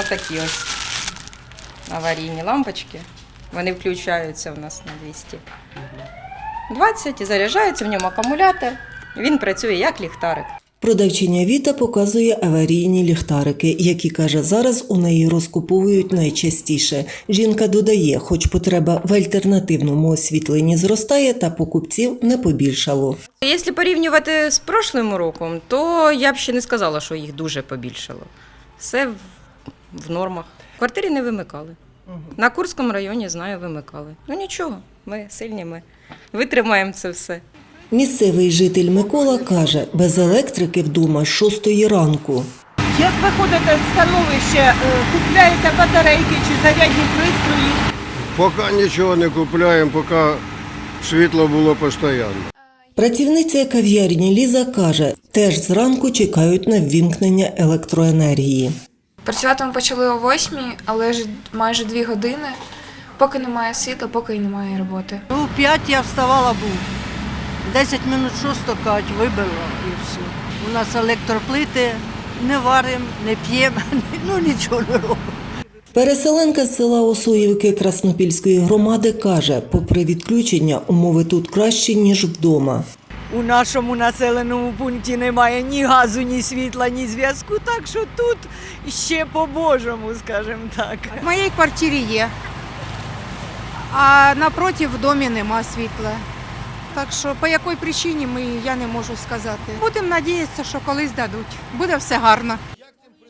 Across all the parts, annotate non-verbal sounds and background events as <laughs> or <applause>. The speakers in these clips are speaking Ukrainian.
Отакі ось аварійні лампочки. Вони включаються у нас на 200. 20 і заряджається в ньому акумулятор. Він працює як ліхтарик. Продавчиня Віта показує аварійні ліхтарики, які каже, зараз у неї розкуповують найчастіше. Жінка додає, хоч потреба в альтернативному освітленні зростає, та покупців не побільшало. Якщо порівнювати з прошлим роком, то я б ще не сказала, що їх дуже побільшало. Все в, нормах. В квартирі не вимикали. На Курському районі, знаю, вимикали. Ну нічого, ми сильні, ми витримаємо це все. Місцевий житель Микола каже, без електрики вдома з 6 ранку. Як виходите з становища, е, купляєте батарейки чи зарядні пристрої? Поки нічого не купуємо, поки світло було постійно. Працівниця кав'ярні Ліза каже, теж зранку чекають на ввімкнення електроенергії. Працювати ми почали о 8, але ж майже дві години. Поки немає світла, поки й немає роботи. У Ну, п'ять я вставала був. Десять минут шосто кать вибило і все. У нас електроплити, не варимо, не п'ємо, <laughs> ну нічого не робимо. Переселенка з села Осоївки Краснопільської громади каже, попри відключення, умови тут кращі, ніж вдома. У нашому населеному пункті немає ні газу, ні світла, ні зв'язку, так що тут ще по-божому, скажімо так. В моїй квартирі є, а напроти в домі нема світла. Так що по якій причині ми, я не можу сказати. Будемо сподіватися, що колись дадуть. Буде все гарно.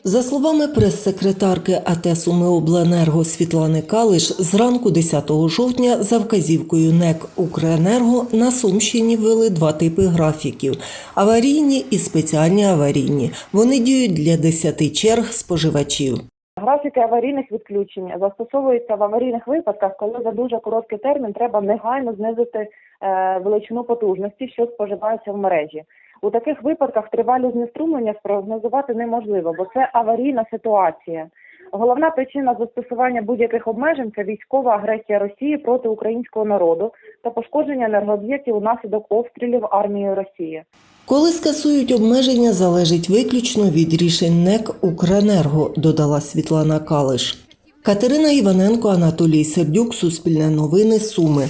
За словами прес-секретарки АТ «Сумиобленерго» Світлани Калиш, зранку 10 жовтня за вказівкою НЕК «Укренерго» на Сумщині ввели два типи графіків – аварійні і спеціальні аварійні. Вони діють для 10 черг споживачів. Графіки аварійних відключень застосовуються в аварійних випадках, коли за дуже короткий термін треба негайно знизити е, величину потужності, що споживається в мережі. У таких випадках тривалі знеструмлення спрогнозувати неможливо, бо це аварійна ситуація. Головна причина застосування будь-яких обмежень це військова агресія Росії проти українського народу та пошкодження енергооб'єктів унаслідок обстрілів армією Росії. Коли скасують обмеження, залежить виключно від рішень НЕК «Укренерго», додала Світлана Калиш. Катерина Іваненко, Анатолій Сердюк, Суспільне новини, Суми.